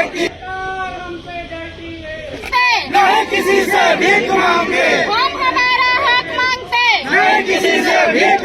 डरती है नहीं किसी से भीख मांगे हम हमारा हक मांगते नहीं किसी से भीख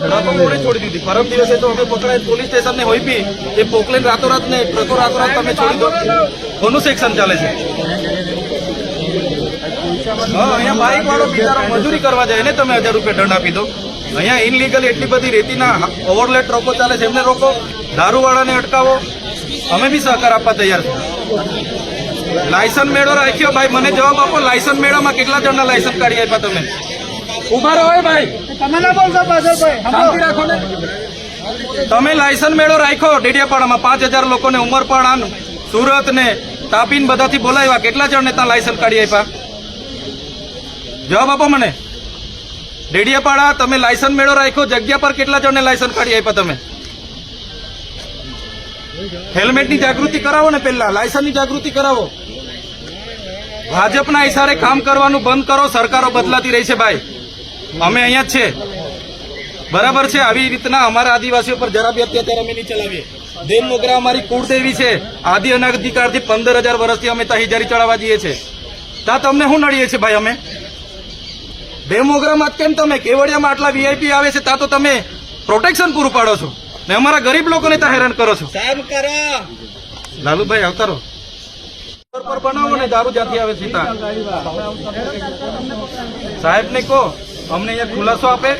ધડા તો મોડે છોડી દીધી. પરમ દિવસે તો અમે પકડાય પોલીસ સ્ટેશન હોય બી, એ પોકલેન રાતોરાત ને ટ્રકો રાતોરાત તમે છોડી દો. કોનું સેક્શન ચાલે છે. હા, અહીંયા બાઇક વાળો બિચારો મજૂરી કરવા જાય ને તમે હજાર રૂપિયા દંડ આપી દો. અહીંયા ઇનલીગલ એટલી બધી રેતીના ઓવરલેટ ટ્રકો ચાલે છે, એમને રોકો, દારૂવાળાને અટકાવો. અમે બી સહકાર આપવા તૈયાર છે લાયસન્સ મેળો રાખ્યો, ભાઈ, મને જવાબ આપો લાયસન્સ મેળામાં કેટલા જણના લાયસન્સ કાઢી આપ્યા તમે? ઊભા રહો ભાઈ. તમે ના બોલશો પાછળ ભાઈ રાખો ને. તમે લાયસન્સ મેળો રાખ્યો ડેડિયાપાડામાં પાંચ હજાર લોકોને ઉમરપાડા સુરત ને તાપીન બધાથી બોલાવ્યા. કેટલા જણને ત્યાં લાયસન્સ કાઢી આપ્યા? જવાબ આપો મને. ડેડિયાપાડા તમે લાયસન્સ મેળો રાખ્યો. જગ્યા પર કેટલા જણને લાયસન્સ કાઢી આપ્યા તમે? હેલ્મેટની જાગૃતિ કરાવો ને પહેલા. લાયસન્સની જાગૃતિ કરાવો. ભાજપના ઇશારે કામ કરવાનું બંધ કરો. સરકારો બદલાતી રહી છે ભાઈ. અમે અહીંયા જ છે. બરાબર છે આવી રીતના અમારા આદિવાસીઓ પર જરા બી અત્યાચાર અમે નહીં ચલાવીએ. દેવ મોગરા અમારી કુળદેવી છે. આદિ અનાધિકારથી પંદર હજાર વર્ષથી અમે ત્યાં હિજારી ચડાવવા જઈએ છીએ. ત્યાં તમને શું નડીએ છીએ ભાઈ અમે? દેવ મોગરામાં કેમ તમે? કેવડિયામાં આટલા વીઆઈપી આવે છે ત્યાં તો તમે પ્રોટેક્શન પૂરું પાડો છો. ને અમારા ગરીબ લોકોને ત્યાં હેરાન કરો છો. સાહેબ કરો. લાલુભાઈ આવતારો. પર બનાવો ને દારૂ જ્યાંથી આવે છે સાહેબ ને કહો. અમને અહીંયા ખુલાસો આપે.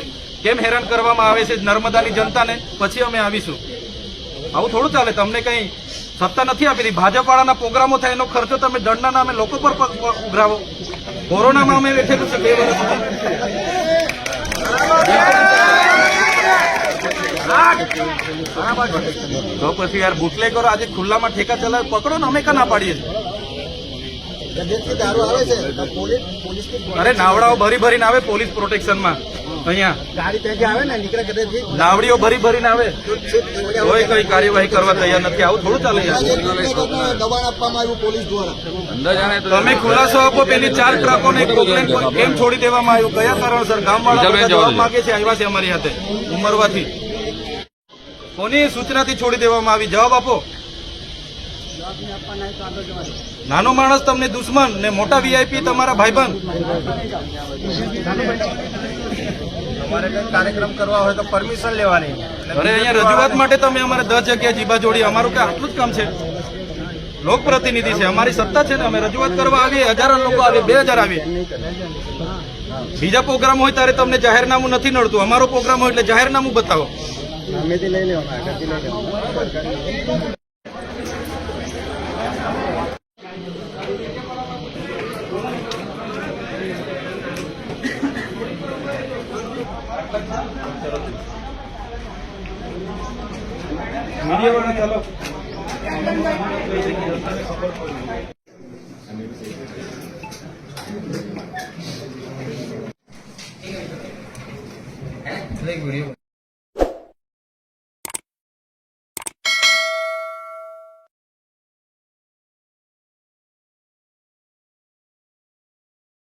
કેમ હેરાન કરવામાં આવે છે નર્મદાની જનતાને? પછી અમે આવીશું. આવું થોડું ચાલે. તમને કંઈ સત્તા નથી આપી હતી ભાજપ વાળાના પ્રોગ્રામો થાય, એનો ખર્ચો તમે દંડના નામે લોકો પર ઉઘરાવો. કોરોનામાં અમે બેઠેલું છે બે વર્ષ તો પછી યાર બુટલે કરો. આજે ખુલ્લામાં ઠેકા ચલાવે. પકડો ને, અમે કા ના પાડીએ? છીએ દારૂ આવે છે પોલીસ પોલીસ અરે નાવડાઓ ભરી ભરીને આવે પોલીસ પ્રોટેક્શનમાં. અહીંયા. ગાડી ત્યાંથી આવે ને નીકળે કદાચ નાવડીઓ ભરી ભરીને આવે. કોઈ કઈ કાર્યવાહી કરવા તૈયાર નથી. આવું થોડું ચાલે દબાણ આપવામાં આવ્યું પોલીસ દ્વારા. તમે ખુલાસો આપો પેલી ચાર ટ્રકો ને કેમ છોડી દેવામાં આવ્યું? કયા કારણસર ગામવાળા જવાબ માંગે છે આવ્યા છે અમારી હાથે. ઉમરવાથી. કોની સૂચનાથી છોડી દેવામાં આવી? જવાબ આપો. નાનો માણસ તમને દુશ્મન ને મોટા વીઆઈપી તમારા ભાઈબંધ. કાર્યક્રમ કરવા હોય તો પરમિશન લેવાની. અરે અહીંયા રજૂઆત માટે તમે અમારે દસ જગ્યા જીબા જોડી અમારું કે આટલું જ કામ છે. લોકપ્રતિનિધિ છે અમારી સત્તા છે ને અમે રજૂઆત કરવા આવીએ હજારો લોકો આવીએ બે હજાર આવીએ. બીજા પ્રોગ્રામ હોય ત્યારે તમને જાહેરનામું નથી નડતું. અમારો પ્રોગ્રામ હોય એટલે જાહેરનામું બતાવો. લઈ લેવાના. આગળથી લઈ લેવાના મીડિયા વાળા ચાલો